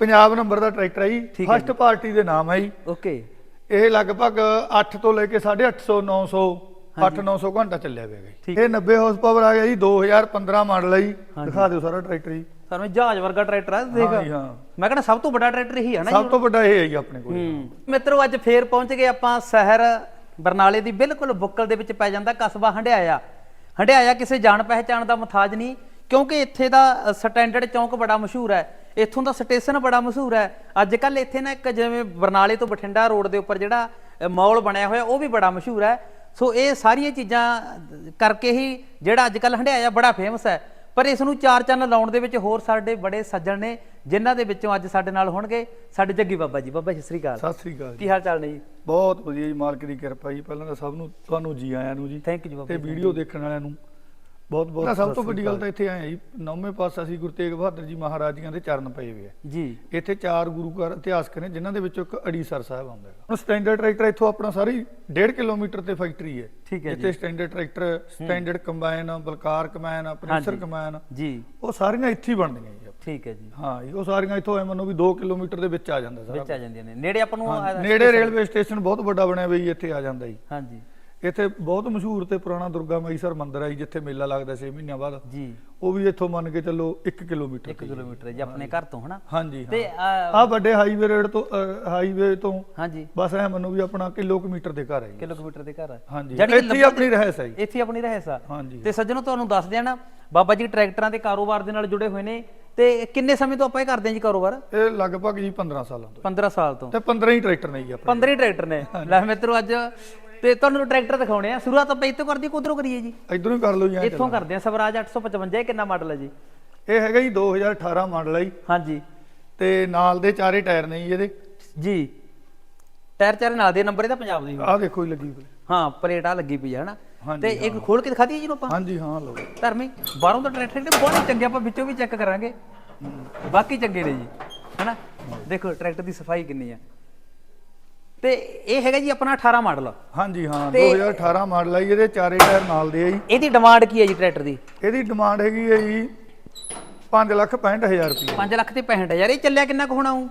Punjab number ਦਾ tractor ਹੈ ਜੀ। First party ਦੇ ਨਾਮ ਹੈ ਜੀ। ਓਕੇ। ਇਹ ਲਗਭਗ 8 ਤੋਂ ਲੈ ਕੇ 850 900 8-900 ਘੰਟਾ ਚੱਲਿਆ ਹੋਵੇਗਾ ਜੀ। ਇਹ 90 ਹਾਰਸ ਪਾਵਰ ਆ ਗਿਆ ਜੀ 2015 ਮਾਡਲ ਹੈ ਜੀ। ਦਿਖਾ ਦਿਓ ਸਾਰਾ ਟਰੈਕਟਰ ਜੀ। ਸਾਨੂੰ ਜਹਾਜ਼ ਵਰਗਾ ਟਰੈਕਟਰ ਆ ਦੇਖ। ਮੈਂ ਕਹਿੰਦਾ ਸਭ ਤੋਂ ਵੱਡਾ ਟਰੈਕਟਰ ਇਹੀ ਹੈ ਨਾ ਸਭ ਤੋਂ ਵੱਡਾ ਇਹ ਹੈ ਜੀ ਆਪਣੇ ਕੋਲ। ਹੂੰ। ਮਿੱਤਰੋ ਅੱਜ ਫੇਰ ਪਹੁੰਚ ਗਏ ਆਪਾਂ ਸ਼ਹਿਰ ਬਰਨਾਲੇ ਦੀ। ਬਿਲਕੁਲ ਬੁੱਕਲ ਦੇ ਵਿੱਚ ਪੈ ਜਾਂਦਾ ਕਸਬਾ ਹੰਡਿਆਇਆ। ਹੰਡਿਆਇਆ ਕਿਸੇ ਜਾਣ ਪਹਿਚਾਣ ਦਾ ਮੁਤਾਜ ਨਹੀਂ ਕਿਉਂਕਿ ਇੱਥੇ ਦਾ ਸਟੈਂਡਰਡ ਚੌਂਕ ਬੜਾ ਮਸ਼ਹੂਰ ਹੈ। ਇੱਥੋਂ ਦਾ ਸਟੇਸ਼ਨ ਬੜਾ ਮਸ਼ਹੂਰ ਹੈ। ਅੱਜ ਕੱਲ ਇੱਥੇ ਨਾ ਇੱਕ ਜਿਵੇਂ ਬਰਨਾਲੇ ਤੋਂ ਬਠਿੰਡਾ ਰੋਡ ਦੇ ਉੱਪਰ ਜਿਹੜਾ ਮਾਲ ਬਣਿਆ ਹੋਇਆ ਉਹ ਵੀ ਬੜਾ ਮਸ਼ਹੂਰ ਹੈ। ਸੋ ਇਹ ਸਾਰੀਆਂ ਚੀਜ਼ਾਂ ਕਰਕੇ ਹੀ ਜਿਹੜਾ ਅੱਜ ਕੱਲ ਹੰਡਿਆਇਆ ਬੜਾ ਫੇਮਸ ਹੈ। ਪਰ ਇਸ ਨੂੰ ਚਾਰ ਚੰਨ ਲਾਉਣ ਦੇ ਵਿੱਚ ਹੋਰ ਸਾਡੇ ਬੜੇ ਸੱਜਣ ਨੇ ਜਿਨ੍ਹਾਂ ਦੇ ਵਿੱਚੋਂ ਅੱਜ ਸਾਡੇ ਨਾਲ ਹੋਣਗੇ ਸਾਡੇ ਜੱਗੀ ਬਾਬਾ ਜੀ। ਬਾਬਾ ਜੀ ਸਤਿ ਸ੍ਰੀ ਅਕਾਲ। ਸਤਿ ਸ੍ਰੀ ਅਕਾਲ ਕੀ ਹਾਲ ਚਾਲ ਨੇ ਜੀ? ਬਹੁਤ ਵਧੀਆ ਜੀ ਮਾਲਕ ਦੀ ਕਿਰਪਾ ਜੀ। ਪਹਿਲਾਂ ਤਾਂ ਸਭ ਨੂੰ ਤੁਹਾਨੂੰ ਜੀ ਆਇਆਂ ਨੂੰ ਜੀ। ਥੈਂਕ ਯੂ ਜੀ ਬਾਬਾ ਤੇ ਵੀਡੀਓ ਦੇਖਣ ਵਾਲਿਆਂ ਨੂੰ ਬਹੁਤ ਬਹੁਤ ਸਭ ਤੋਂ ਵੱਡੀ ਗੱਲ ਤਾਂ ਇੱਥੇ ਆਏ ਆ ਜੀ। ਨੌਵੇਂ ਪਾਤਸ਼ਾਹ ਸ੍ਰੀ ਗੁਰੂ ਤੇਗ ਬਹਾਦਰ ਜੀ ਮਹਾਰਾਜੀਆਂ ਦੇ ਚਰਨ ਪਏ ਹੋਏ ਆ। ਜੀ। ਇੱਥੇ ਚਾਰ ਗੁਰੂ ਘਰ ਇਤਿਹਾਸਕ ਨੇ ਜਿਨ੍ਹਾਂ ਦੇ ਵਿੱਚੋਂ ਇੱਕ ਅੜੀਸਰ ਸਾਹਿਬ ਆਉਂਦਾ ਹੈ ਹੁਣ ਸਟੈਂਡਰਡ ਟਰੈਕਟਰ ਇੱਥੋਂ ਆਪਣਾ ਸਾਰੀ 1.5 ਕਿਲੋਮੀਟਰ ਤੇ ਫੈਕਟਰੀ ਹੈ। ਠੀਕ ਹੈ ਜਿੱਥੇ standard tractor standard combine Balkar combine pressure. Combine ਜੀ। ਉਹ ਸਾਰੀਆਂ ਇੱਥੇ ਹੀ ਬਣਦੀਆਂ ਜੀ ਠੀਕ ਹੈ ਜੀ। ਹਾਂ ਉਹ ਸਾਰੀਆਂ ਇੱਥੋਂ ਐ ਮੰਨੋ ਵੀ 2 ਕਿਲੋਮੀਟਰ ਦੇ ਵਿੱਚ ਆ ਜਾਂਦਾ ਸਾਰਾ ਵਿੱਚ ਆ ਜਾਂਦੀਆਂ ਨੇ। ਨੇੜੇ ਆਪਾਂ ਨੂੰ ਨੇੜੇ ਰੇਲਵੇ ਸਟੇਸ਼ਨ ਬਹੁਤ ਵੱਡਾ ਬਣਿਆ ਹੋਇਆ ਜੀ ਇੱਥੇ ਆ ਜਾਂਦਾ ਜੀ। ਹਾਂਜੀ। ਇੱਥੇ ਬਹੁਤ ਮਸ਼ਹੂਰ ਤੇ ਪੁਰਾਣਾ ਦੁਰਗਾ ਮਾਈਸਰ ਮੰਦਿਰ ਹੈ ਜੀ, ਜਿੱਥੇ ਮੇਲਾ ਲੱਗਦਾ 6 ਮਹੀਨਿਆਂ ਬਾਅਦ। ਜੀ। ਉਹ ਵੀ ਇੱਥੋਂ ਮੰਨ ਕੇ ਚੱਲੋ 1 ਕਿਲੋਮੀਟਰ 1 ਤੇ ਜੀ। ਕਿਲੋਮੀਟਰ ਹੈ ਜੀ ਆਪਣੇ ਘਰ ਤੋਂ ਹਨਾ? ਹਾਂਜੀ ਤੇ ਆ- ਵੱਡੇ ਹਾਈਵੇ ਰੋਡ ਤੋਂ ਹਾਈਵੇ ਤੋਂ ਹਾਂਜੀ। ਬਸ ਐ ਮੰਨੋ ਵੀ ਆਪਣਾ ਕਿਲੋਮੀਟਰ ਦੇ ਘਰ ਹੈ ਜੀ। ਕਿਲੋਮੀਟਰ ਦੇ ਘਰ ਹੈ। ਹਾਂਜੀ। ਜਾਣੀ ਕਿ ਇੱਥੇ ਹੀ ਆਪਣੀ ਰਹਿਸ ਹੈ ਜੀ। ਇੱਥੇ ਹੀ ਆਪਣੀ ਰਹਿਸ ਆ। ਹਾਂਜੀ। ਤੇ ਸੱਜਣੋ ਤੁਹਾਨੂੰ ਦੱਸ ਨਾ ਬਾਬਾ ਜੀ ਟਰੈਕਟਰਾਂ ਦੇ ਕਾਰੋਬਾਰ ਦੇ ਨਾਲ ਜੁੜੇ ਹੋਏ ਨੇ ਤੇ ਕਿੰਨੇ ਸਮੇਂ ਤੋਂ ਆਪਾਂ ਇਹ ਕਰਦੇ ਹਾਂ ਜੀ ਕਾਰੋਬਾਰ? ਇਹ ਲਗਭਗ ਜੀ 15 ਸਾਲਾਂ ਤੋਂ 15 ਸਾਲ ਤੋਂ। ਤੇ 15 ਹੀ ਟਰੈਕਟਰ ਨੇ ਜੀ ਆਪਣੇ। 15 ਹੀ ਟਰੈਕਟਰ ਨੇ। ਲੈ ਮਿੱਤਰੋ ਅੱਜ ਤੇ ਤੁਹਾਨੂੰ ਟਰੈਕਟਰ ਦਿਖਾਉਣੇ ਆ। ਸ਼ੁਰੂਆਤ ਆਪਾਂ ਇੱਥੋਂ ਕਰਦੀ ਕੁਦਰੋਂ ਕਰੀਏ ਜੀ? ਇਧਰੋਂ ਹੀ ਕਰ ਲਓ ਜੀ ਐਂ ਇੱਥੋਂ ਕਰਦੇ ਆ। ਸਵਰਾਜ 855 ਇਹ ਕਿੰਨਾ ਮਾਡਲ ਹੈ ਜੀ? ਚੱਲੋ। ਇਹ ਹੈਗਾ ਜੀ 2018 ਮਾਡਲ ਹੈ ਜੀ। ਹਾਂਜੀ। ਤੇ ਨਾਲ ਦੇ ਚਾਰੇ ਟਾਇਰ ਨੇ ਜੀ ਇਹਦੇ। ਜੀ। ਟਾਇਰ ਚਾਰੇ ਨਾਲ ਦੇ ਨੰਬਰ ਇਹਦਾ ਪੰਜਾਬ ਦੀ ਆਹ ਦੇਖੋ ਜੀ ਲੱਗੀ ਹੋਈ। ਹਾਂ ਪਲੇਟ ਆ ਲੱਗੀ ਪਈ ਹੈ ਹਨਾ? ਹਾਂਜੀ, ਤੇ ਇੱਕ ਖੋਲ ਕੇ ਦਿਖਾ ਦਈਏ ਜੀ ਆਪਾਂ? ਹਾਂਜੀ ਹਾਂ ਲਓ। ਧਰਮੀ ਬਾਹਰੋਂ ਤਾਂ ਟਰੈਕਟਰ ਦੇ ਬਹੁਤ ਚੰਗੇ ਆਪਾਂ ਵਿੱਚੋਂ ਵੀ ਚੈੱਕ ਕਰਾਂਗੇ। ਬਾਕੀ ਚੰਗੇ ਨੇ ਜੀ ਹਨਾ? ਦੇਖੋ ਟਰੈਕਟਰ ਦੀ ਸਫ਼ਾਈ ਕਿੰਨੀ ਆ। ਤੇ ਇਹ ਹੈਗਾ ਜੀ ਆਪਣਾ 18 ਮਾਡਲ ਹਾਂਜੀ ਹਾਂ ਤੇ- 2018 ਮਾਡਲ ਹੈ ਜੀ ਇਹਦੇ ਚਾਰੇ ਟਾਇਰ ਨਾਲ ਦੇ ਆ ਜੀ। ਇਹਦੀ ਡਿਮਾਂਡ ਕੀ ਹੈ ਜੀ ਟਰੈਕਟਰ ਦੀ? ਇਹਦੀ ਡਿਮਾਂਡ ਹੈਗੀ ਹੈ ਜੀ 5 ਲੱਖ 65000 ਰੁਪਏ। 5 ਲੱਖ ਤੇ 65000 ਇਹ ਚੱਲਿਆ ਕਿੰਨਾ ਕੁ ਹੋਣਾ ਉਹ?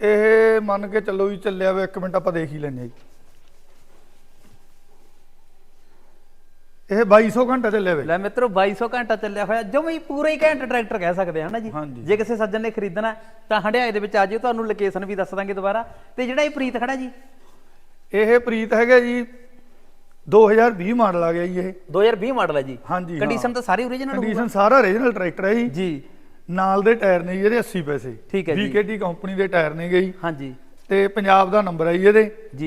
ਇਹ ਮੰਨ ਕੇ ਚੱਲੋ ਜੀ ਚੱਲਿਆ ਵੇ 1 ਮਿੰਟ ਆਪਾਂ ਦੇਖ ਹੀ ਲੈਂਦੇ ਹਾਂ ਜੀ। ਇਹ 2200 ਘੰਟਾ ਚੱਲਿਆ ਵੇ। ਲੈ ਮਿੱਤਰੋ 2200 ਘੰਟਾ ਚੱਲਿਆ ਹੋਇਆ। ਜਮੇ ਹੀ ਪੂਰਾ ਹੀ ਘੰਟਾ ਟਰੈਕਟਰ ਕਹਿ ਸਕਦੇ ਹਾਂ ਨਾ ਜੀ। ਜੇ ਕਿਸੇ ਸੱਜਣ ਨੇ ਖਰੀਦਣਾ ਤਾਂ ਹੰਡਿਆਏ ਦੇ ਵਿੱਚ ਆ ਜਿਓ ਤੁਹਾਨੂੰ ਲੋਕੇਸ਼ਨ ਵੀ ਦੱਸ ਦਾਂਗੇ ਦੁਬਾਰਾ। ਤੇ ਜਿਹੜਾ ਇਹ ਪ੍ਰੀਤ ਖੜਾ ਜੀ? ਇਹ ਪ੍ਰੀਤ ਹੈਗਾ ਜੀ 2020 ਮਾਡਲ ਆ ਗਿਆ ਜੀ ਇਹ। 2020 ਮਾਡਲ ਹੈ ਜੀ। ਹਾਂਜੀ। ਕੰਡੀਸ਼ਨ ਤਾਂ ਸਾਰੀ ਓਰੀਜਨਲ ਕੰਡੀਸ਼ਨ ਸਾਰਾ ਓਰੀਜਨਲ ਟਰੈਕਟਰ ਹੈ ਜੀ। ਜੀ। ਨਾਲ ਦੇ ਟਾਇਰ ਨੇ ਜੀ ਇਹਦੇ 80 ਪੈਸੇ। ਠੀਕ ਹੈ ਜੀ। VKT ਕੰਪਨੀ ਦੇ ਟਾਇਰ ਨੇ ਗਈ ਹਾਂਜੀ। ਤੇ ਪੰਜਾਬ ਦਾ ਨੰਬਰ ਹੈ ਜੀ ਇਹਦੇ।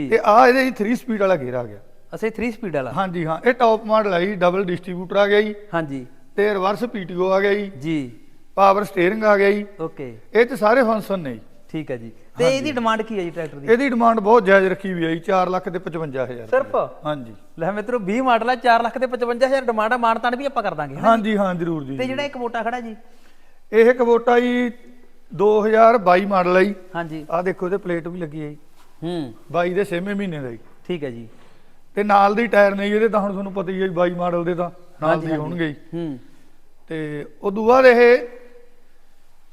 ਤੇ ਆ ਇਹਦੇ 3 ਸਪੀਡ ਵਾਲਾ ਗੇਅਰ ਆ ਗਿਆ। ਅਸੀਂ 3 ਸਪੀਡ ਵਾਲਾ। ਹਾਂਜੀ ਹਾਂ ਇਹ ਟੌਪ ਮਾਡਲ ਹੈ ਜੀ ਡਬਲ ਡਿਸਟ੍ਰੀਬਿਊਟਰ ਆ ਗਿਆ ਜੀ। ਹਾਂਜੀ। ਤੇ ਰਿਵਰਸ ਪੀਟੀਓ ਆ ਗਿਆ ਜੀ। ਜੀ। ਪਾਵਰ ਸਟੀਅਰਿੰਗ ਆ ਗਿਆ ਜੀ। ਓਕੇ ਇਹ ਚ ਸਾਰੇ ਫੰਕਸ਼ਨ ਨੇ ਜੀ। ਠੀਕ ਹੈ ਜੀ। ਤੇ ਇਹਦੀ ਡਿਮਾਂਡ ਕੀ ਹੈ ਜੀ ਟਰੈਕਟਰ ਦੀ? ਇਹਦੀ ਡਿਮਾਂਡ ਬਹੁਤ ਜਾਇਜ਼ ਰੱਖੀ ਹੋਈ ਹੈ ਜੀ 4 ਲੱਖ ਤੇ 55000 ਸਿਰਫ? ਹਾਂਜੀ। ਲੈ ਮਿੱਤਰੋ 20 ਮਾਡਲ ਹੈ 4 ਲੱਖ ਤੇ 55000 ਡਿਮਾਂਡ ਆ ਮਾਨਤਾਨ ਵੀ ਆਪਾਂ ਕਰ ਦਾਂਗੇ? ਹਾਂਜੀ ਹਾਂ ਜ਼ਰੂਰ ਜੀ ਤੇ ਜਿਹੜਾ ਇੱਕ ਮੋਟਾ ਖੜਾ ਜੀ? ਇਹ ਕਵੋਟਾ ਜੀ 2022 ਮਾਡਲ ਹੈ ਜੀ। ਹਾਂਜੀ। ਆ ਦੇਖੋ ਇਹਦੇ ਪਲੇਟ ਵੀ ਲੱਗੀ ਹੈ ਜੀ। ਹੂੰ। 22 ਦੇ 6ਵੇਂ ਮਹੀਨੇ ਦਾ ਜੀ। ਠੀਕ ਹੈ ਜੀ। ਤੇ ਨਾਲ ਦੀ ਟਾਇਰ ਨੇ ਜੀ ਇਹਦੇ ਤਾਂ ਹੁਣ ਤੁਹਾਨੂੰ ਪਤਾ ਹੀ ਹੈ ਜੀ 22 ਮਾਡਲ ਦੇ ਤਾਂ ਨਾਲ ਦੀ। ਹੋਣਗੇ ਜੀ ਹੂੰ। ਤੇ ਉਦੋਂ ਬਾਅਦ ਇਹ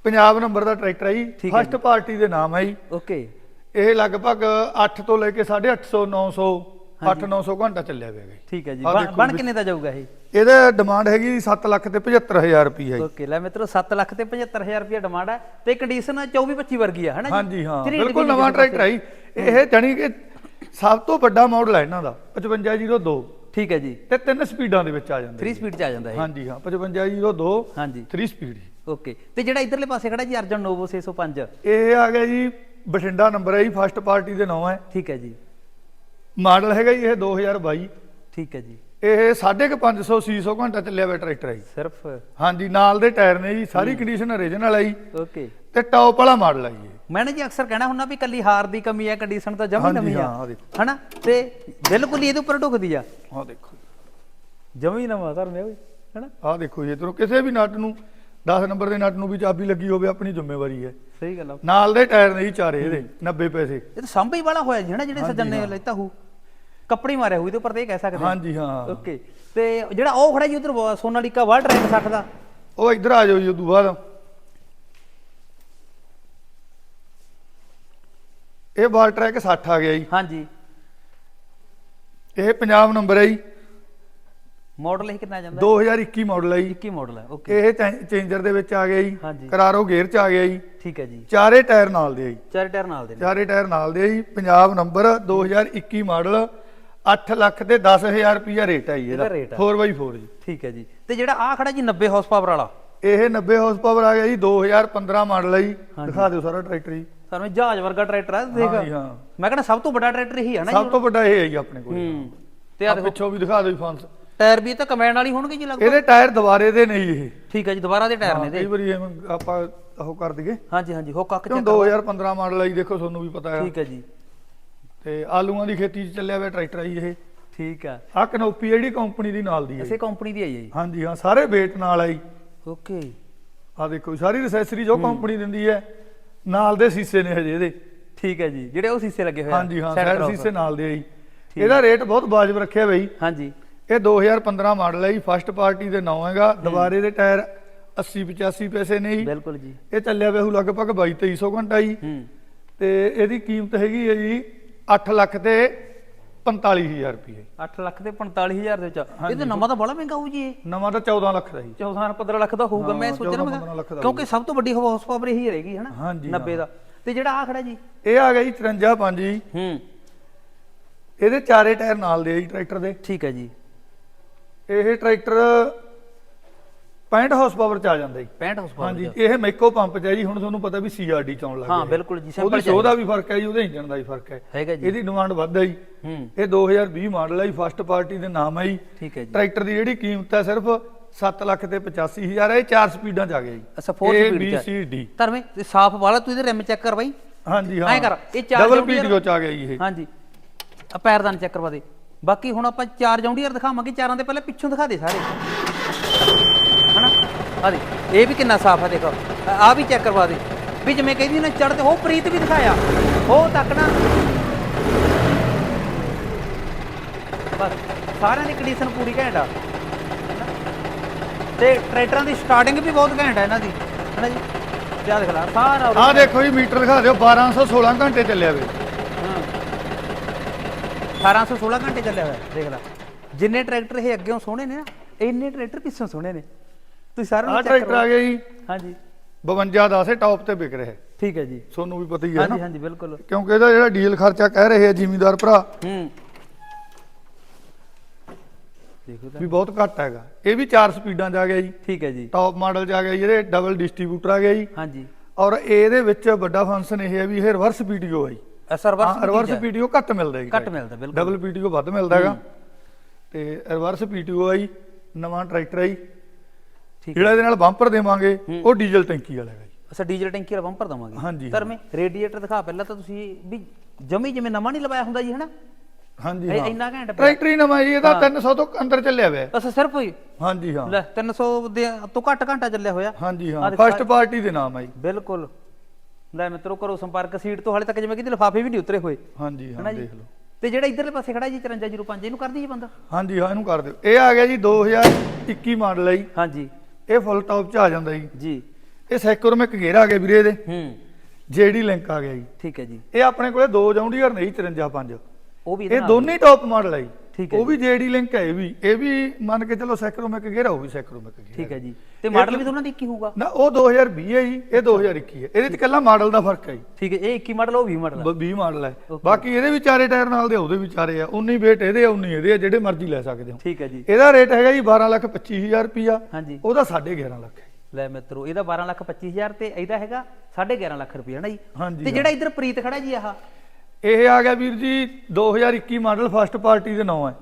ਪੰਜਾਬ ਨੰਬਰ ਦਾ ਟਰੈਕਟਰ ਹੈ ਜੀ। ਠੀਕ ਹੈ ਫਸਟ ਪਾਰਟੀ ਦੇ ਨਾਮ ਹੈ ਜੀ। ਓਕੇ। ਇਹ ਲਗਭਗ 8 ਤੋਂ ਲੈ ਕੇ 850 900 8-900 ਘੰਟਾ ਚੱਲਿਆ ਹੋਇਆ ਜੀ ਠੀਕ ਹੈ ਜੀ। ਆਹ ਬਣ- ਦੇਖੋ ਬਣ ਕਿੰਨੇ ਦਾ ਜਾਊਗਾ ਇਹ? ਇਹਦਾ ਡਿਮਾਂਡ ਹੈਗੀ 7 ਲੱਖ ਤੇ 75000 ਰੁਪਏ ਹੈ ਓਕੇ ਲੈ ਮਿੱਤਰੋ 7 ਲੱਖ ਤੇ 75000 ਰੁਪਏ ਡਿਮਾਂਡ ਹੈ ਤੇ ਕੰਡੀਸ਼ਨ 24 25 ਵਰਗੀ ਆ ਹਨਾ ਜੀ? ਹਾਂਜੀ ਹਾਂ। ਬਿਲਕੁਲ ਨਵਾਂ ਟਰੈਕਟਰ ਹੈ ਜੀ। ਇਹ ਜਾਣੀ ਕਿ ਸਭ ਤੋਂ ਵੱਡਾ ਮਾਡਲ ਹੈ ਇਹਨਾਂ ਦਾ 5502 ਠੀਕ ਹੈ ਜੀ। ਤੇ ਤਿੰਨ ਸਪੀਡਾਂ ਦੇ ਵਿੱਚ ਆ ਜਾਂਦਾ 3 ਸਪੀਡ ਚ ਆ ਜਾਂਦਾ ਇਹ। ਹਾਂਜੀ ਹਾਂ 5502 ਹਾਂਜੀ। 3 ਸਪੀਡ ਓਕੇ ਤੇ ਜਿਹੜਾ ਇਧਰਲੇ ਪਾਸੇ ਖੜਾ ਜੀ ਅਰਜਨ ਨੋਵੋ 605 ਇਹ ਆ ਗਿਆ ਜੀ ਬਠਿੰਡਾ ਨੰਬਰ ਹੈ ਜੀ ਫਸਟ ਪਾਰਟੀ ਦੇ ਨਾਮ ਹੈ। ਠੀਕ ਹੈ ਜੀ। ਮਾਡਲ ਹੈਗਾ ਜੀ ਇਹ 2022 ਠੀਕ ਹੈ ਜੀ। ਇਹ 550 600 ਘੰਟਾ ਚੱਲਿਆ ਹੋਇਆ ਟਰੈਕਟਰ ਹੈ ਜੀ ਸਿਰਫ? ਹਾਂਜੀ ਨਾਲ ਦੇ ਟਾਇਰ ਨੇ ਜੀ ਸਾਰੀ ਕੰਡੀਸ਼ਨ ਓਰੀਜਨਲ ਹੈ ਜੀ। ਓਕੇ ਤੇ ਟੌਪ ਵਾਲਾ ਮਾਡਲ ਹੈ ਜੀ। ਮੈਂ ਨਾ ਜੀ ਅਕਸਰ ਕਹਿਣਾ ਹੁੰਦਾ ਵੀ ਕੱਲੀ ਹਾਰ ਦੀ ਕਮੀ ਹੈ ਕੰਡੀਸ਼ਨ ਤਾਂ ਜਮੀ ਹਾਂਜੀ, ਨਵੀਂ ਆ। ਹਾਂ, ਆਹ ਦੇਖੋ। ਹਨਾ? ਤੇ ਬਿਲਕੁਲ ਹੀ ਇਹਦੇ ਉੱਪਰ ਢੁਕਦੀ ਆ। ਆਹ ਦੇਖੋ। ਜਮੀ ਨਵਾਂ ਧਰਮੇ ਓਏ ਹਨਾ? ਆਹ ਦੇਖੋ ਜੀ ਇਧਰੋਂ ਕਿਸੇ ਵੀ ਨਟ ਨੂੰ 10 ਨੰਬਰ ਦੇ ਨਟ ਨੂੰ ਵੀ ਚਾਬੀ ਲੱਗੀ ਹੋਵੇ ਆਪਣੀ ਜ਼ਿੰਮੇਵਾਰੀ ਹੈ। ਸਹੀ ਗੱਲ ਆ। ਨਾਲ ਦੇ ਟਾਇਰ ਨੇ ਜੀ ਚਾਰੇ ਇਹਦੇ 90 ਪੈਸੇ। ਇਹ ਤਾਂ ਸੰਭਾ ਹੀ ਵਾਲਾ ਹੋਇਆ ਜੀ ਹਨਾ ਜਿਹੜੇ ਸੱਜਣ ਨੇ ਲੈਤਾ ਹੂ। ਕੱਪੜੇ ਮਾਰਿਆ ਹੋਊ ਇਹਦੇ ਉੱਪਰ ਤੇ ਇਹ ਕਹਿ ਸਕਦੇ ਹਾਂ। ਹਾਂਜੀ ਹਾਂ। ਓਕੇ। ਤੇ ਜਿਹੜਾ ਉਹ ਖੜਾ ਜੀ ਉਧਰ ਸੋਨਾਲੀਕਾ ਵਰਲਡ ਰੈਂਕ 60 ਦਾ। ਉਹ ਇੱਧਰ ਆ ਜਾਓ ਜੀ ਉਦੋਂ ਬਾਅਦ। ਇਹ ਬਾਲ ਟਰੈਕ 60 ਆ ਗਿਆ ਜੀ। ਹਾਂਜੀ। ਇਹ ਪੰਜਾਬ ਨੰਬਰ ਹੈ ਜੀ। ਮਾਡਲ ਇਹ ਕਿੰਨਾ ਜਾਂਦਾ? 2021 ਮਾਡਲ ਹੈ ਜੀ। 21 ਮਾਡਲ ਹੈ ਓਕੇ ਇਹ ਚੇਂਜਰ ਦੇ ਵਿੱਚ ਆ ਗਿਆ ਜੀ। ਕਰਾਰੋ ਗੇਅਰ ਚ ਆ ਗਿਆ ਜੀ। ਠੀਕ ਹੈ ਜੀ। ਚਾਰੇ ਟਾਇਰ ਨਾਲ ਦੇ ਜੀ। ਚਾਰ ਟਾਇਰ ਨਾਲ ਦੇ ਚਾਰੇ ਟਾਇਰ ਨਾਲ ਦੇ ਜੀ। ਪੰਜਾਬ ਨੰਬਰ 2021 ਮਾਡਲ 8 ਲੱਖ ਤੇ 10000 ਰੁਪਿਆ ਰੇਟ ਹੈ ਜੀ ਇਹਦਾ। ਇਹਦਾ rate ਆ। 4x4 ਜੀ। ਠੀਕ ਹੈ ਜੀ। ਤੇ ਜਿਹੜਾ ਆ ਖੜਾ ਜੀ 90 ਹਾਰਸ ਪਾਵਰ ਵਾਲਾ? ਇਹ 90 ਹਾਰਸ ਪਾਵਰ ਆ ਗਿਆ ਜੀ। 2015 ਮਾਡਲ ਹੈ ਜੀ। ਦਿਖਾ ਦਿਓ ਸਾਰਾ ਟਰੈਕਟਰ ਜੀ। ਸਾਨੂੰ ਇਹ ਜਹਾਜ਼ ਵਰਗਾ ਟਰੈਕਟਰ ਹੈ ਦੇਖ। ਹਾਂ ਜੀ, ਹਾਂ। ਮੈਂ ਕਹਿੰਦਾ ਸਭ ਤੋਂ ਵੱਡਾ ਟਰੈਕਟਰ ਇਹੀ ਹੈ ਨਾ ਸਭ ਤੋਂ ਵੱਡਾ ਇਹ ਹੈ ਜੀ ਆਪਣੇ ਕੋਲ। ਹੂੰ। ਤੇ ਆ ਆ ਦੇਖੋ। ਪਿੱਛੋਂ ਵੀ ਦਿਖਾ ਦਿਓ ਜੀ ਫਾਂਸ ਟਾਇਰ ਵੀ ਇਹ ਤਾਂ ਕਮੈਂਡ ਵਾਲੀ ਹੋਣਗੇ ਜੀ ਲੱਗਦਾ ਇਹਦੇ ਟਾਇਰ ਦੁਬਾਰੇ ਦੇ ਨਹੀਂ ਇਹ। ਠੀਕ ਹੈ ਜੀ ਦੁਬਾਰਾ ਦੇ ਟਾਇਰ ਨੇ ਕਈ ਇਹਦੇ। ਵਾਰੀ ਐਵੇਂ ਆਪਾਂ ਉਹ ਕਰ ਦਈਏ। ਹਾਂਜੀ ਹਾਂਜੀ ਹੋ ਕੱਕ ਕਿਉਂ ਚੱਕ 2015 ਮਾਡਲ ਹੈ ਜੀ ਦੇਖੋ ਤੁਹਾਨੂੰ ਵੀ ਪਤਾ ਹੈ। ਠੀਕ ਹੈ ਜੀ। ਤੇ ਆਲੂਆਂ ਦੀ ਖੇਤੀ 'ਚ ਚੱਲਿਆ ਹੋਇਆ ਟਰੈਕਟਰ ਹੈ ਜੀ ਇਹ। ਠੀਕ ਹੈ। ਆ ਕਨੋਪੀ ਜਿਹੜੀ ਕੰਪਨੀ ਦੀ ਨਾਲ ਦੀ ਹੈ। ਇਸੇ ਕੰਪਨੀ ਦੀ ਆਈ ਹੈ ਜੀ। ਹਾਂਜੀ ਹਾਂ ਸਾਰੇ ਵੇਟ ਨਾਲ ਆਈ ਓਕੇ। ਆ ਦੇਖੋ ਸਾਰੀ ਐਕਸੈਸਰੀ ਜੋ ਕੰਪਨੀ ਦਿੰਦੀ ਹੈ। ਨਾਲ ਦੇ ਸੀਸੇ ਨੇ ਹਜੇ ਇਹਦੇ। ਠੀਕ ਹੈ ਜੀ। ਜਿਹੜੇ ਉਹ ਸੀਸੇ ਲੱਗੇ ਹੋਏ ਆ ਹਾਂਜੀ ਹਾਂ ਸਾਈਡ। ਸੀਸੇ ਨਾਲ ਦੇ ਆ ਜੀ। ਇਹਦਾ ਰੇਟ ਬਹੁਤ ਵਾਜਬ ਰੱਖਿਆ ਬਈ। ਹਾਂਜੀ। ਇਹ 2015 ਮਾਡਲ ਹੈ ਜੀ ਫਸਟ ਪਾਰਟੀ ਦੇ ਨਾਂ ਹੈਗਾ ਦੁਬਾਰੇ ਦੇ ਟਾਇਰ 80 85 ਪੈਸੇ ਨੇ ਜੀ। ਬਿਲਕੁਲ ਜੀ। ਇਹ ਚੱਲਿਆ ਵੇ ਲਗਭਗ 22 2300 ਘੰਟਾ ਜੀ। ਹੂੰ। ਤੇ ਇਹਦੀ ਕੀਮਤ ਹੈਗੀ ਹੈ ਜੀ 8 ਲੱਖ ਤੇ 45000 ਰੁਪਏ। 8 ਲੱਖ ਤੇ 45000 ਦੇ ਵਿੱਚ। ਇਹ ਤਾਂ ਨਵਾਂ ਤਾਂ ਬੜਾ ਮਹਿੰਗਾ ਹੋਊ ਜੀ ਇਹ। ਨਵਾਂ ਤਾਂ 14 ਲੱਖ ਦਾ ਜੀ। 14 15 ਲੱਖ ਦਾ ਹੋਊਗਾ ਮੈਂ ਸੋਚ ਰਿਹਾ 14 ਮੈਂ ਕਿਉਂਕਿ ਸਭ ਤੋਂ ਵੱਡੀ ਹਾਰਸ ਪਾਵਰ ਇਹੀ ਰਹੇਗੀ ਹਨਾ? ਹਾਂਜੀ, 90 ਦਾ। ਤੇ ਜਿਹੜਾ ਆ ਖੜਾ ਜੀ? ਇਹ ਆ ਗਿਆ ਜੀ 53 5 ਜੀ। ਹੂੰ। ਇਹਦੇ ਚਾਰੇ ਟਾਇਰ ਨਾਲ ਦੇ ਜੀ ਟਰੈਕਟਰ ਦੇ। ਠੀਕ ਹੈ ਜੀ। ਇਹ ਟਰੈਕਟਰ 65 ਹਾਰਸ ਪਾਵਰ ਚ ਆ ਜਾਂਦਾ ਜੀ। 65 ਹਾਰਸ ਹਾਂਜੀ ਪਾਵਰ ਇਹ ਮੈਕੋ ਪੰਪ ਚ ਹੈ ਜੀ ਹੁਣ ਤੁਹਾਨੂੰ ਪਤਾ ਵੀ ਸੀਆਰਡੀ ਚ ਆਉਣ ਲੱਗ ਹਾਂ ਬਿਲਕੁਲ ਜੀ ਉਹਦੀ ਸਿੰਪਲ ਸ਼ੋਅ ਦਾ ਵੀ ਫ਼ਰਕ ਹੈ ਜੀ ਉਹਦੇ ਇੰਜਨ ਦਾ ਵੀ ਫ਼ਰਕ ਹੈ। ਹੈਗਾ ਜੀ। ਇਹਦੀ ਡਿਮਾਂਡ ਵੱਧ ਹੈ ਜੀ। ਹੂੰ। ਇਹ 2020 ਮਾਡਲ ਹੈ ਜੀ ਫਸਟ ਪਾਰਟੀ ਦੇ ਨਾਮ ਹੈ ਜੀ। ਠੀਕ ਹੈ ਜੀ। ਟਰੈਕਟਰ ਦੀ ਜਿਹੜੀ ਕੀਮਤ ਹੈ ਸਿਰਫ 7 ਲੱਖ ਤੇ 85000 ਹੈ ਇਹ ਚਾਰ ਸਪੀਡਾਂ ਚ ਆ ਗਿਆ ਜੀ। ਅੱਛਾ 4 A, ਸਪੀਡ B, ਚ। C, D ਧਰਮੇ ਤੇ ਸਾਫ਼ ਵਾਲਾ ਤੂੰ ਇਹਦੇ ਰਿਮ ਚੈੱਕ ਕਰ ਬਾਈ ਹਾਂਜੀ ਹਾਂ। ਐਂ ਕਰ, ਇਹ ਚਾਰ ਡਬਲ ਪੀਟੀਓ ਚ ਆ ਗਿਆ ਜੀ ਇਹ। ਹਾਂਜੀ। ਆ ਪੈਰਦਾਨ ਚੈੱਕ ਕਰਵਾ ਦੇ। ਬਾਕੀ ਹੁਣ ਆਪਾਂ ਚਾਰ ਜੌਂਡੀਅਰ ਦਿਖਾਵਾਂਗੇ ਚਾਰਾਂ ਦੇ ਪਹਿਲੇ ਪਿੱਛੋਂ ਦਿਖਾ ਦੇ ਸਾਰੇ। ਆ ਦੇ ਇਹ ਵੀ ਕਿੰਨਾ ਸਾਫ਼ ਆ ਦੇਖੋ। ਆ ਵੀ ਚੈੱਕ ਕਰਵਾ ਦੇ। ਵੀ ਜਿਵੇਂ ਕਹਿੰਦੀ ਨਾ ਚੜ ਤੇ ਉਹ ਪ੍ਰੀਤ ਵੀ ਦਿਖਾਇਆ। ਉਹ ਤੱਕ ਨਾ। ਬਸ ਸਾਰਿਆਂ ਦੀ ਕੰਡੀਸ਼ਨ ਪੂਰੀ ਘੈਂਟ ਆ। ਤੇ ਟਰੈਕਟਰਾਂ ਦੀ ਸਟਾਰਟਿੰਗ ਵੀ ਬਹੁਤ ਘੈਂਟ ਹੈ ਇਹਨਾਂ ਦੀ। ਹਨਾ ਜੀ? ਦੇਖ ਲਾ ਸਾਰਾ ਆਹ ਦੇਖੋ ਜੀ ਮੀਟਰ ਦਿਖਾ ਦਿਓ 1216 ਘੰਟੇ ਚੱਲਿਆ ਵੇ। ਹਾਂ। 1816 ਘੰਟੇ ਚੱਲਿਆ ਹੋਇਆ ਦੇਖ ਲੈ। ਜਿੰਨੇ ਟਰੈਕਟਰ ਇਹ ਅੱਗੇੋਂ ਸੋਹਣੇ ਨੇ ਨਾ ਇੰਨੇ ਟਰੈਕਟਰ ਪਿੱਛੋਂ ਸੋਹਣੇ ਨੇ। ਤੁਸੀਂ ਸਾਰਿਆਂ ਆਹ ਨੂੰ ਚੈੱਕ ਟਰੈਕਟਰ ਆ ਗਿਆ ਜੀ। ਹਾਂਜੀ। 52 10 ਹੈ ਟੌਪ ਤੇ ਵਿਕ ਰਿਹਾ। ਹੈ ਠੀਕ ਹੈ ਜੀ। ਤੁਹਾਨੂੰ ਵੀ ਪਤਾ ਹੀ ਹੈ ਹਾਂਜੀ ਨਾ। ਹਾਂਜੀ ਬਿਲਕੁਲ। ਕਿਉਂਕਿ ਇਹਦਾ ਜਿਹੜਾ ਡੀਜ਼ਲ ਖਰਚਾ ਕਹਿ ਰਹੇ ਆ ਜ਼ਿਮੀਂਦਾਰ ਭਰਾ ਹੂੰ। ਦੇਖੋ ਤਾਂ। ਵੀ ਬਹੁਤ ਘੱਟ ਹੈਗਾ। ਇਹ ਵੀ 4 ਸਪੀਡਾਂ ਚ ਆ ਗਿਆ ਜੀ। ਠੀਕ ਹੈ ਜੀ। ਟੌਪ ਮਾਡਲ ਚ ਆ ਗਿਆ ਜੀ ਇਹਦੇ ਡਬਲ ਡਿਸਟ੍ਰੀਬਿਊਟਰ ਆ ਗਿਆ ਜੀ। ਹਾਂਜੀ। ਔਰ ਇਹਦੇ ਵਿੱਚ ਵੱਡਾ ਫੰਕਸ਼ਨ ਇਹ ਹੈ ਵੀ ਇਹ ਰਿਵਰਸ ਪੀਟੀਓ ਹੈ ਜੀ। ਸਰਵਰ ਹਾਂ ਰਿਵਰਸ ਪੀਟੀਓ ਘੱਟ ਮਿਲਦਾ ਜੀ। ਘੱਟ ਮਿਲਦਾ ਬਿਲਕੁਲ। ਡਬਲ ਪੀਟੀਓ ਵੱਧ ਮਿਲਦਾ ਹੈਗਾ। ਤੇ ਰਿਵਰਸ ਪੀਟੀਓ ਆ ਜੀ ਨਵਾਂ ਟਰੈਕਟਰ ਆ ਜੀ। ਜਿਹੜਾ ਇਹਦੇ ਨਾਲ ਬੰਪਰ ਦੇਵਾਂਗੇ ਉਹ ਡੀਜ਼ਲ ਟੈਂਕੀ ਵਾਲਾ ਹੈਗਾ ਜੀ। ਅੱਛਾ ਡੀਜ਼ਲ ਟੈਂਕੀ ਵਾਲਾ ਬੰਪਰ ਦਵਾਂਗੇ। ਹਾਂਜੀ, ਧਰਮੇ ਰੇਡੀਏਟਰ ਦਿਖਾ ਪਹਿਲਾਂ ਤਾਂ ਤੁਸੀਂ ਵੀ ਜਮੀ ਜਿਵੇਂ ਨਵਾਂ ਨਹੀਂ ਲਵਾਇਆ ਹੁੰਦਾ ਜੀ ਹਨਾ? ਹਾਂਜੀ ਹਾਂ। ਇੰਨਾ ਘੈਂਟ। ਟਰੈਕਟਰ ਹੀ ਨਵਾਂ ਜੀ ਇਹਦਾ 300 ਤੋਂ ਅੰਦਰ ਚੱਲਿਆ ਹੋਇਆ ਹੈ। ਅੱਛਾ ਸਿਰਫ ਹੀ ਹਾਂਜੀ ਹਾਂ। ਲੈ 300 ਦੇ ਤੋਂ ਘੱਟ ਘੰਟਾ ਚੱਲਿਆ ਹੋਇਆ। ਹਾਂਜੀ ਹਾਂ। ਫਸਟ ਪਾਰਟੀ ਦੇ ਨਾਮ ਆ ਜੀ। ਬਿਲਕੁਲ। ਲੈ ਮਿੱਤਰੋ ਕਰੋ ਸੰਪਰਕ ਸੀਟ ਤੋਂ ਹਾਲੇ ਤੱਕ ਜਿਵੇਂ ਕਿ ਲਿਫਾਫੇ ਵੀ ਨਹੀਂ ਉਤਰੇ ਹੋਏ। ਹਾਂਜੀ ਹਾਂ ਦੇਖ ਲਓ। ਤੇ ਜਿਹੜਾ ਇਧਰਲੇ ਪਾਸੇ ਖੜਾ ਜੀ 5305 ਇਹਨੂੰ ਕਰ ਦਈਏ ਬੰਦਾ? ਹਾਂਜੀ ਹਾਂ ਇਹਨੂੰ ਕਰ ਦਿਓ। ਇਹ ਆ ਗਿਆ ਜੀ 2021 ਮਾਡਲ ਹੈ ਜੀ। ਹਾਂਜੀ। ਇਹ ਫੁੱਲ ਟੌਪ ਚ ਆ ਜਾਂਦਾ ਜੀ। ਜੀ। ਇਹ ਸੈਕਰੋਮਿਕ ਗੇਅਰ ਆ ਗਿਆ ਵੀਰੇ ਇਹਦੇ। ਹੂੰ। ਜੇਡੀ ਲਿੰਕ ਆ ਗਿਆ ਜੀ। ਠੀਕ ਹੈ ਜੀ। ਇਹ ਆਪਣੇ ਕੋਲੇ ਦੋ ਜੌਂਡੀਅਰ ਨਹੀਂ 53 ਉਹ ਵੀ ਇਹਦੇ ਇਹ ਨਾਲ ਦੋਨੇ ਟੌਪ ਮਾਡਲ ਹੈ ਜੀ। ਠੀਕ ਹੈ ਉਹ ਵੀ ਜੇਡੀ ਲਿੰਕ ਹੈ ਇਹ ਵੀ। ਇਹ ਵੀ ਮੰਨ ਕੇ ਚਲੋ ਸੈਕਰੋਮਿਕ ਗੇਅਰ ਆ ਉਹ ਵੀ ਸੈਕਰੋਮਿਕ ਗੇਅਰ ਠੀਕ ਹੈ ਜੀ। ਤੇ ਮਾਡਲ ਵੀ ਦੋਨਾਂ ਦਾ ਇੱਕ ਹੀ ਹੋਊਗਾ? ਨਾ ਉਹ 2020 ਹੈ ਜੀ ਇਹ 2021 ਹੈ। ਇਹਦੇ ਚ ਕੱਲਾ ਮਾਡਲ ਦਾ ਫ਼ਰਕ ਹੈ ਜੀ। ਠੀਕ ਹੈ ਇਹ 21 ਮਾਡਲ ਉਹ 20 ਮਾਡਲ ਬ- 20 ਮਾਡਲ ਹੈ। ਬਾਕੀ ਇਹਦੇ ਵੀ ਚਾਰੇ ਟਾਇਰ ਨਾਲ ਦੇ ਉਹਦੇ ਵੀ ਚਾਰੇ ਆ। 19 ਵੇਟ ਇਹਦੇ ਆ 19 ਇਹਦੇ ਆ ਜਿਹੜੇ ਮਰਜ਼ੀ ਲੈ ਸਕਦੇ ਹੋ। ਠੀਕ ਹੈ ਜੀ। ਇਹਦਾ ਰੇਟ ਹੈਗਾ ਜੀ 12 ਲੱਖ 25000 ਰੁਪਿਆ ਹਾਂਜੀ। ਉਹਦਾ 11.5 ਲੱਖ ਹੈ। ਲੈ ਮਿੱਤਰੋ ਇਹਦਾ 12 ਲੱਖ 25000 ਤੇ ਇਹਦਾ ਹੈਗਾ 11.5 ਲੱਖ ਰੁਪਏ ਹੈ ਨਾ ਜੀ? ਤੇ ਜਿਹੜਾ ਇਧਰ ਪ੍ਰੀਤ ਖੜਾ ਜੀ ਆਹ ਇਹ ਆ ਗਿਆ ਵੀਰ ਜੀ 2021 ਮਾਡਲ ਫਸਟ ਪਾਰਟੀ ਦੇ ਨਾਂ ਹੈ।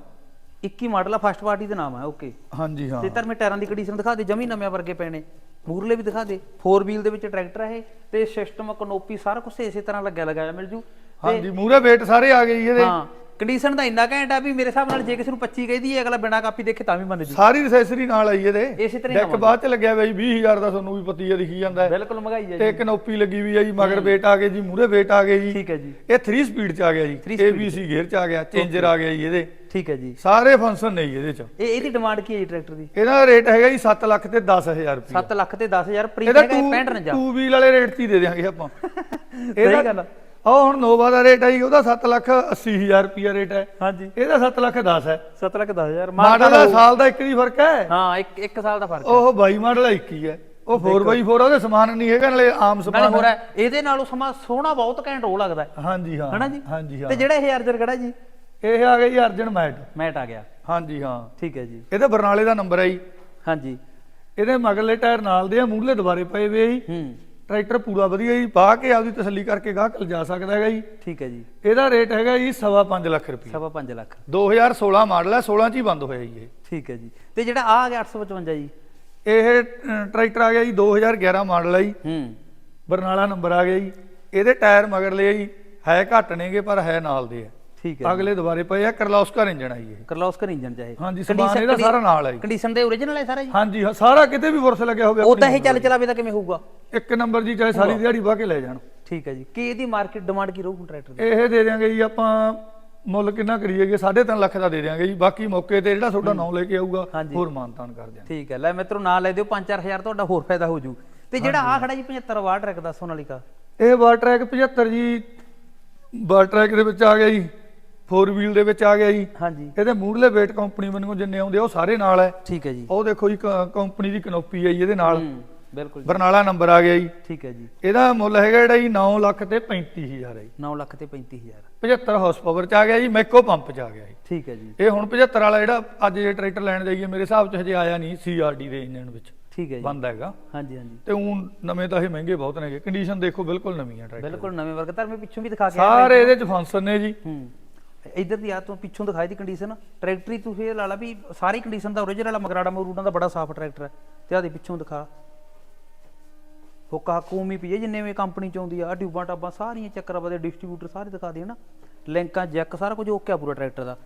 21 ਮਾਡਲ ਆ ਫਸਟ ਪਾਰਟੀ ਦਾ ਨਾਮ ਹੈ ਓਕੇ। ਹਾਂਜੀ ਹਾਂ। ਤੇ ਧਰਮੇ ਟਾਇਰਾਂ ਦੀ ਕੰਡੀਸ਼ਨ ਦਿਖਾ ਦੇ ਜਮੀ ਨਵੇਂ ਵਰਗੇ ਪਏ ਨੇ ਮੂਰਲੇ ਵੀ ਦਿਖਾ ਦੇ 4 ਵੀਲ ਦੇ ਵਿੱਚ ਟਰੈਕਟਰ ਹੈ ਇਹ ਤੇ ਸਿਸਟਮ ਕਨੋਪੀ ਸਾਰਾ ਕੁਝ ਇਸੇ ਤਰ੍ਹਾਂ ਲੱਗਿਆ ਲਗਾਇਆ ਮਿਲ ਜੂ। ਹਾਂਜੀ ਮੂਰੇ ਵੇਟ ਸਾਰੇ ਆ ਗਏ ਇਹਦੇ। ਹਾਂ ਕੰਡੀਸ਼ਨ ਦਾ ਇੰਨਾ ਘੈਂਟ ਆ ਵੀ ਮੇਰੇ ਹਿਸਾਬ ਨਾਲ ਜੇ ਕਿਸੇ ਨੂੰ 25 ਕਹਿੰਦੀ ਹੈ ਅਗਲਾ ਬਿਨਾ ਕਾਪੀ ਦੇਖੇ ਤਾਂ ਵੀ ਮੰਨ ਜੂ। ਸਾਰੀ ਐਕਸੈਸਰੀ ਨਾਲ ਆਈ ਇਹਦੇ। ਇਸੇ ਤਰ੍ਹਾਂ ਹੀ ਡੈਕ ਬਾਅਦ ਚ ਲੱਗਿਆ ਹੋਇਆ ਜੀ 20000 ਦਾ ਤੁਹਾਨੂੰ ਵੀ ਪਤੀ ਹੈ ਦਿਖੀ ਜਾਂਦਾ ਹੈ। ਬਿਲਕੁਲ ਮਹਿੰਗਾਈ ਹੈ ਤੇ ਜੀ। ਕਨੋਪੀ ਲੱਗੀ ਵੀ ਹੈ ਜੀ ਮਗਰ ਵੇਟ ਆ ਗਏ ਜੀ ਮੂਰੇ ਵੇਟ ਆ ਗਏ ਜੀ। ਠੀਕ ਹੈ ਜੀ। ਇਹ 3 ਸਪੀਡ ਚ ਆ ਗਿਆ ਜੀ। ABC ਗੇਅਰ ਚ। ਆ ਗਿਆ ਚੇਂਜਰ ਆ ਗਿਆ ਜੀ ਇਹਦੇ। ਠੀਕ ਹੈ ਜੀ। ਸਾਰੇ ਫੰਕਸ਼ਨ ਨੇ ਜੀ ਇਹਦੇ ਚ। ਇਹ ਇਹਦੀ ਡਿਮਾਂਡ ਕੀ ਹੈ ਜੀ ਟਰੈਕਟਰ ਦੀ? ਇਹਦਾ ਰੇਟ ਹੈਗਾ ਜੀ 7 ਲੱਖ ਤੇ 10000 ਰੁਪਏ 7 ਲੱਖ ਤੇ 10000 ਪ੍ਰੀਤ ਇਹਦਾ ਹੈਗਾ 2 65 ਰੰਜਾ ਟੂ ਵੀਲ ਵਾਲੇ ਰੇਟ ਤੇ ਦੇ ਦਿਆਂਗੇ ਆਪਾਂ। ਸਹੀ ਉਹ ਹੁਣ ਨੋਵਾ ਦਾ ਰੇਟ ਹੈ ਜੀ ਉਹਦਾ 7 ਲੱਖ 80 ਹਜ਼ਾਰ ਰੁਪਿਆ ਰੇਟ ਹੈ। ਹਾਂਜੀ। ਇਹਦਾ 7 ਲੱਖ 10 ਹੈ। 7 ਲੱਖ 10000 ਮਾਡਲ ਦਾ ਸਾਲ ਦਾ ਇੱਕ ਦੀ ਫ਼ਰਕ ਹੈ? ਹਾਂ ਇੱਕ ਇੱਕ ਸਾਲ ਦਾ ਫ਼ਰਕ ਹੈ। ਉਹ 22 ਮਾਡਲ ਹੈ 21 ਹੈ ਉਹ 4x4 ਉਹਦੇ ਸਮਾਨ ਨਹੀਂ ਹੈਗਾ ਨਾਲੇ ਆਮ ਨਾਲੇ ਸਮਾਨ ਹੋਰ ਹੈ। ਹੈ ਇਹਦੇ ਨਾਲੋਂ ਸਮਾਂ ਸੋਹਣਾ ਬਹੁਤ ਘੈਂਟ ਉਹ ਲੱਗਦਾ ਹੈ। ਹਾਂਜੀ ਹਾਂ। ਹਨਾ ਜੀ? ਹਾਂਜੀ ਹਾਂ। ਤੇ ਜਿਹੜਾ ਇਹ ਅਰਜਨ ਖੜਾ ਜੀ? ਇਹ ਆ ਗਿਆ ਜੀ ਅਰਜਨ ਮੈਟ। ਮੈਟ ਆ ਗਿਆ। ਹਾਂਜੀ ਹਾਂ। ਠੀਕ ਹੈ ਜੀ। ਇਹਦੇ ਬਰਨਾਲੇ ਦਾ ਨੰਬਰ ਹੈ ਜੀ। ਹਾਂਜੀ। ਇਹਦੇ ਮਗਰਲੇ ਟਾਇਰ ਨਾਲ ਦੇ ਆ ਮੂਹਰਲੇ ਦੁਬਾਰੇ ਪਏ ਵੇ ਜੀ। ਹੂੰ। ਟਰੈਕਟਰ ਪੂਰਾ ਵਧੀਆ ਜੀ ਪਾ ਕੇ ਆਪਦੀ ਤਸੱਲੀ ਕਰਕੇ ਗਾਹਕ ਲਿਜਾ ਸਕਦਾ ਹੈਗਾ ਜੀ। ਠੀਕ ਹੈ ਜੀ। ਇਹਦਾ ਰੇਟ ਹੈਗਾ ਜੀ ਸਵਾ ਪੰਜ ਲੱਖ ਰੁਪਏ ਸਵਾ 5 ਲੱਖ। 2016 ਮਾਡਲ ਹੈ 16 ਚ ਹੀ ਬੰਦ ਹੋਇਆ ਜੀ ਇਹ। ਠੀਕ ਹੈ ਜੀ। ਤੇ ਜਿਹੜਾ ਆ ਆ ਗਿਆ 855 ਜੀ? ਇਹ ਟਰੈਕਟਰ ਆ ਗਿਆ ਜੀ 2011 ਮਾਡਲ ਹੈ ਜੀ। ਹੂੰ। ਬਰਨਾਲਾ ਨੰਬਰ ਆ ਗਿਆ ਜੀ। ਇਹਦੇ ਟਾਇਰ ਮਗਰਲੇ ਆ ਜੀ ਹੈ ਘੱਟ ਨੇਗੇ ਪਰ ਹੈ ਨਾਲ ਦੇ ਆ। ਠੀਕ ਹੈ ਅਗਲੇ ਦੁਬਾਰੇ ਪਏ ਆ ਕਰਲੌਸਕਰ ਇੰਜਣ ਆ ਜੀ ਇਹ। ਕਰਲੋਸਕਰ ਇੰਜਨ ਚਾਹੇ ਹਾਂਜੀ ਸਮਾਨ ਇਹਦਾ ਸਾਰਾ ਨਾਲ ਹੈ ਜੀ। ਕੰਡੀਸ਼ਨ ਦੇ origignal ਹੈ ਸਾਰਾ ਜੀ? ਹਾਂਜੀ ਸਾਰਾ ਕਿਤੇ ਵੀ ਬੁਰਸ ਲੱਗਿਆ ਹੋਵੇ ਉਦਾਂ ਇਹ ਚੱਲ ਚਲਾਵੇ ਤਾਂ ਕਿਵੇਂ ਹੋਊਗਾ? ਇੱਕ ਨੰਬਰ ਜੀ ਚਾਹੇ ਸਾਰੀ ਦਿਹਾੜੀ ਵਾਹ ਕੇ ਲੈ ਜਾਣ। ਠੀਕ ਹੈ ਜੀ। ਕੀ ਇਹਦੀ ਮਾਰਕੀਟ ਡਿਮਾਂਡ ਕੀ ਰਹੂ ਟਰੈਕਟਰ ਦੀ? ਇਹ ਦੇ ਦਿਆਂਗੇ ਜੀ ਆਪਾਂ ਮੁੱਲ ਕਿੰਨਾ ਕਰੀਏਗੇ 3.5 ਲੱਖ ਦਾ ਦੇ ਦਿਆਂਗੇ ਜੀ। ਬਾਕੀ ਮੌਕੇ ਤੇ ਜਿਹੜਾ ਤੁਹਾਡਾ ਨਾਂ ਲੈ ਕੇ ਆਊਗਾ। ਹੋਰ ਮਾਨਤਾਨ ਕਰ ਦਿਆਂਗੇ। ਠੀਕ ਹੈ। ਲੈ ਮਿੱਤਰੋ ਨਾਂ ਲੈ ਦਿਓ। 5-4000 ਤੁਹਾਡਾ ਹੋਰ ਫਾਇਦਾ ਹੋ ਜੂ। ਤੇ ਜਿਹੜਾ ਆ ਖੜਾ ਜੀ 75 ਵਾਟ ਟਰੈਕ ਦਾ ਸੋਨਾਲੀਕਾ ਇਹ ਵਾਰ ਟਰੈਕ 75 ਜੀ ਵਾਰ ਟਰੈਕ ਦੇ ਵਿੱਚ ਆ ਗਿਆ ਜੀ। 4 ਵੀਲ ਦੇ ਵਿੱਚ ਆ ਗਿਆ ਜੀ। ਹਾਂਜੀ। ਇਹਦੇ ਮੂਹਰਲੇ weight ਕੰਪਨੀ ਵੱਲੋਂ ਜਿੰਨੇ ਆਉਂਦੇ ਆ ਉਹ ਸਾਰੇ ਨਾਲ ਹੈ ਠੀਕ ਹੈ ਜੀ। ਉਹ ਦੇਖੋ ਜੀ ਕੰਪਨੀ ਦੀ ਕਨੋਪੀ ਹੈ ਜੀ ਇਹਦੇ ਨਾਲ। ਹੂੰ ਬਿਲਕੁਲ ਜੀ। ਬਰਨਾਲਾ ਨੰਬਰ ਆ ਗਿਆ ਜੀ। ਠੀਕ ਹੈ ਜੀ। ਇਹਦਾ ਮੁੱਲ ਹੈਗਾ ਜਿਹੜਾ ਜੀ 9 ਲੱਖ ਤੇ 35000 ਹੈ ਜੀ। 9 ਲੱਖ ਤੇ 35000 75 ਹਾਰਸ ਪਾਵਰ ਚ ਆ ਗਿਆ ਜੀ ਮੈਕੋ ਪੰਪ ਚ ਆ ਗਿਆ ਜੀ। ਠੀਕ ਹੈ ਜੀ। ਇਹ ਹੁਣ 75 ਵਾਲਾ ਜਿਹੜਾ ਅੱਜ ਜੇ ਟਰੈਕਟਰ ਲੈਣ ਜਾਈਏ ਮੇਰੇ ਹਿਸਾਬ ਚ ਹਜੇ ਆਇਆ ਨਹੀਂ ਸੀਆਰਡੀ ਦੇ ਇੰਜਨ ਵਿੱਚ। ਠੀਕ ਹੈ ਜੀ। ਬੰਦ ਹੈਗਾ। ਹਾਂਜੀ ਹਾਂਜੀ। ਤੇ ਹੁਣ ਨਵੇਂ ਤਾਂ ਇਹ ਮਹਿੰਗੇ ਬਹੁਤ ਨੇਗੇ। ਕੰਡੀਸ਼ਨ ਦੇਖੋ ਬਿਲਕੁਲ ਨਵੀਂ ਹੈ ਟਰੈਕਟਰ ਬਿਲਕੁਲ ਨਵੇਂ ਵਰਗ। ਤਾਂ ਮੈਂ ਪਿੱਛੋਂ ਵੀ ਦਿਖਾ ਕੇ ਆਇਆ ਸਾਰੇ ਇਹਦੇ ਚ ਫੰਕਸ਼ਨ ਨੇ ਜੀ। ਹੂੰ। ਇਧਰ ਦੀ ਆ ਤੋਂ ਪਿੱਛੋਂ ਦਿਖਾਈ ਦੀ ਕੰਡੀਸ਼ਨ ਟਰੈਕਟਰੀ ਤੁਸੀਂ ਇਹ ਲਾ ਲਾ ਵੀ ਸਾਰੀ ਕੰਡੀਸ਼ਨ ਦਾ origignal ਆ ਮਗਰਾੜਾ ਮਰੂਡਾਂ ਦਾ ਬੜਾ ਸਾਫ਼ ਟਰੈਕਟਰ ਹੈ ਤੇ ਆਦੇ ਪਿੱਛੋਂ ਦਿਖਾ। ਹੁੱਕਾ ਹਕੂਮੀ ਪਈ ਹੈ ਜਿੰਨੇ ਵੀ ਕੰਪਨੀ ਚ ਆਉਂਦੀ ਆ ਟਿਊਬਾਂ ਟਾਬਾਂ ਸਾਰੀਆਂ ਚੱਕਰ ਬਦੇ ਡਿਸਟ੍ਰੀਬਿਊਟਰ ਸਾਰੇ ਦਿਖਾ ਦੇ ਹਨਾ। ਲਿੰਕਾਂ ਜੈਕ ਸਾਰਾ ਕੁਝ ਓਕੇ ਆ ਪੂਰਾ ਟਰੈਕਟਰ ਦਾ।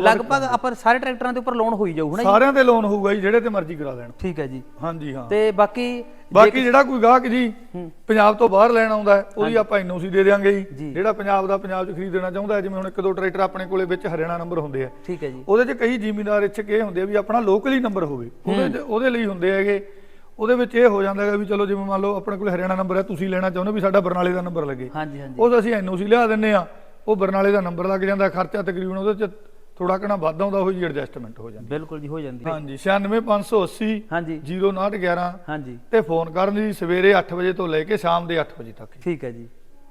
ਲਗਭਗ ਆਪਾਂ ਸਾਰੇ ਟਰੈਕਟਰਾਂ ਦੇ ਉੱਪਰ ਲੋਨ ਹੋਈ ਜਾਊ ਹਨਾ? ਸਾਰਿਆਂ ਤੇ ਲੋਨ ਹੋਊਗਾ ਜੀ ਜਿਹੜੇ ਤੇ ਮਰਜ਼ੀ ਕਰਾ ਲੈਣ। ਠੀਕ ਹੈ ਜੀ। ਹਾਂਜੀ ਹਾਂ। ਤੇ ਬਾਕੀ ਬਾਕੀ ਜਿਹੜਾ ਕੋਈ ਗਾਹਕ ਜੀ ਹੂੰ। ਪੰਜਾਬ ਤੋਂ ਬਾਹਰ ਲੈਣ ਆਉਂਦਾ ਹੈ, ਉਹਦੀ ਆਪਾਂ ਐਨਓਸੀ ਦੇ ਦੇਵਾਂਗੇ ਜੀ। ਜਿਹੜਾ ਪੰਜਾਬ ਦਾ ਪੰਜਾਬ 'ਚ ਖਰੀਦਣਾ ਚਾਹੁੰਦਾ ਹੈ, ਜਿਵੇਂ ਹੁਣ ਇੱਕ ਦੋ ਟਰੈਕਟਰ ਆਪਣੇ ਕੋਲੇ ਵਿੱਚ ਹਰਿਆਣਾ ਨੰਬਰ ਹੁੰਦੇ ਆ। ਠੀਕ ਹੈ ਜੀ। ਉਹਦੇ 'ਚ ਕਈ ਜ਼ਿਮੀਂਦਾਰ ਇੱਛਕ ਇਹ ਹੁੰਦੇ ਆ ਵੀ ਆਪਣਾ ਲੋਕਲੀ ਨੰਬਰ ਹੋਵੇ। ਉਹਦੇ ਉਹਦੇ ਲਈ ਹੁੰਦੇ ਹੈਗੇ। ਉਹਦੇ ਵਿੱਚ ਇਹ ਹੋ ਜਾਂਦਾ ਹੈਗਾ ਵੀ ਚਲੋ ਜਿਵੇਂ ਮੰਨ ਲਓ ਆਪਣੇ ਕੋਲ ਹਰਿਆਣਾ ਨੰਬਰ ਹੈ ਤੁਸੀਂ ਲੈਣਾ ਚਾਹੁੰਦੇ ਹੋ ਵੀ ਸਾਡਾ ਬਰਨਾਲੇ ਦਾ ਨੰਬਰ ਲੱਗੇ। ਹਾਂਜੀ ਹਾਂਜੀ। ਉਹ ਅਸੀਂ ਐਨਓਸੀ ਲਿਆ ਦਿੰਨੇ ਆ ਉਹ ਬਰਨਾਲੇ ਦਾ ਨੰਬਰ ਲੱਗ ਜਾਂਦਾ ਖਰਚਾ ਤਕਰੀਬਨ ਉਹਦੇ 'ਚ ਥੋੜਾ ਘਣਾ ਵੱਧ ਉਹ ਜੀ ਐਡਜਸਟਮੈਂਟ ਹੋ ਜਾਂਦੀ ਬਿਲਕੁਲ ਜੀ ਹੋ ਜਾਂਦੀ। ਹਾਂਜੀ 96580 ਹਾਂਜੀ। 0911 ਹਾਂਜੀ। ਤੇ ਫੋਨ ਕਰਨ ਦੀ ਸਵੇਰੇ 8 ਵਜੇ ਤੋਂ ਲੈ ਕੇ ਸ਼ਾਮ ਦੇ 8 ਵਜੇ ਤੱਕ। ਠੀਕ ਹੈ ਜੀ।